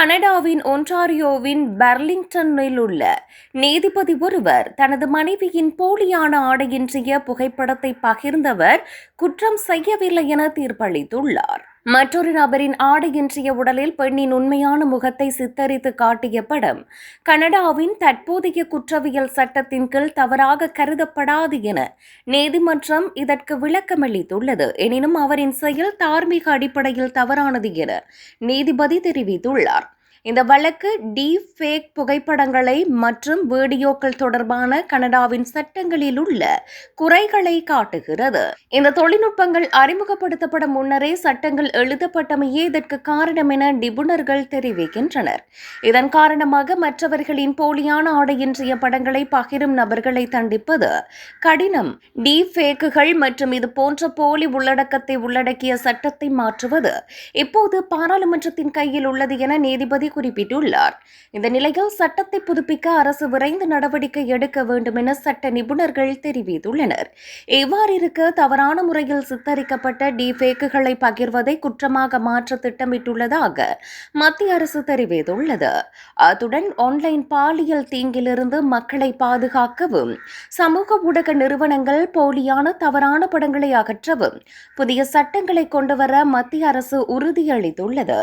கனடாவின் ஒன்டாரியோவின் பெர்லிங்டனில் உள்ள நீதிபதி ஒருவர் தனது மனைவியின் போலியான ஆடையின்றிய புகைப்படத்தை பகிர்ந்தவர் குற்றம் செய்யவில்லை என தீர்ப்பளித்துள்ளார். மற்றொரு நபரின் ஆடையின்றிய உடலில் பெண்ணின் உண்மையான முகத்தை சித்தரித்து காட்டிய படம் கனடாவின் தற்போதைய குற்றவியல் சட்டத்தின் கீழ் தவறாக கருதப்படாது என நீதிமன்றம் இதற்கு விளக்கமளித்துள்ளது. எனினும் அவரின் செயல் தார்மீக அடிப்படையில் தவறானது என நீதிபதி தெரிவித்துள்ளார். இந்த வழக்கு டீப் ஃபேக் புகைப்படங்களை மற்றும் வீடியோக்கள் தொடர்பான கனடாவின் சட்டங்களில் உள்ள குறைகளை காட்டுகிறது. இந்த தொழில்நுட்பங்கள் அறிமுகப்படுத்தப்பட முன்னரே சட்டங்கள் எழுதப்பட்டமையே இதற்கு காரணம் என நிபுணர்கள் தெரிவிக்கின்றனர். இதன் காரணமாக மற்றவர்களின் போலியான ஆடையின்றிய படங்களை பகிரும் நபர்களை தண்டிப்பது கடினம். டீப் ஃபேக்குகள் மற்றும் இது போன்ற போலி உள்ளடக்கத்தை உள்ளடக்கிய சட்டத்தை மாற்றுவது இப்போது பாராளுமன்றத்தின் கையில் உள்ளது என நீதிபதி குறிப்பிட்டுள்ளார். இந்த நிலையில் சட்டத்தை புதுப்பிக்க அரசு விரைந்து நடவடிக்கை எடுக்க வேண்டும் என சட்ட நிபுணர்கள் தெரிவித்துள்ளனர். இவ்வாறு இருக்க தவறான முறையில் சித்தரிக்கப்பட்ட டீஃபேக்குகளை பகிர்வதை குற்றமாக மாற்ற திட்டமிட்டுள்ளதாக மத்திய அரசு தெரிவித்துள்ளது. அத்துடன் ஆன்லைன் பாலியல் தீங்கிலிருந்து மக்களை பாதுகாக்கவும் சமூக ஊடக நிறுவனங்கள் போலியான தவறான படங்களை அகற்றவும் புதிய சட்டங்களை கொண்டுவர மத்திய அரசு உறுதியளித்துள்ளது.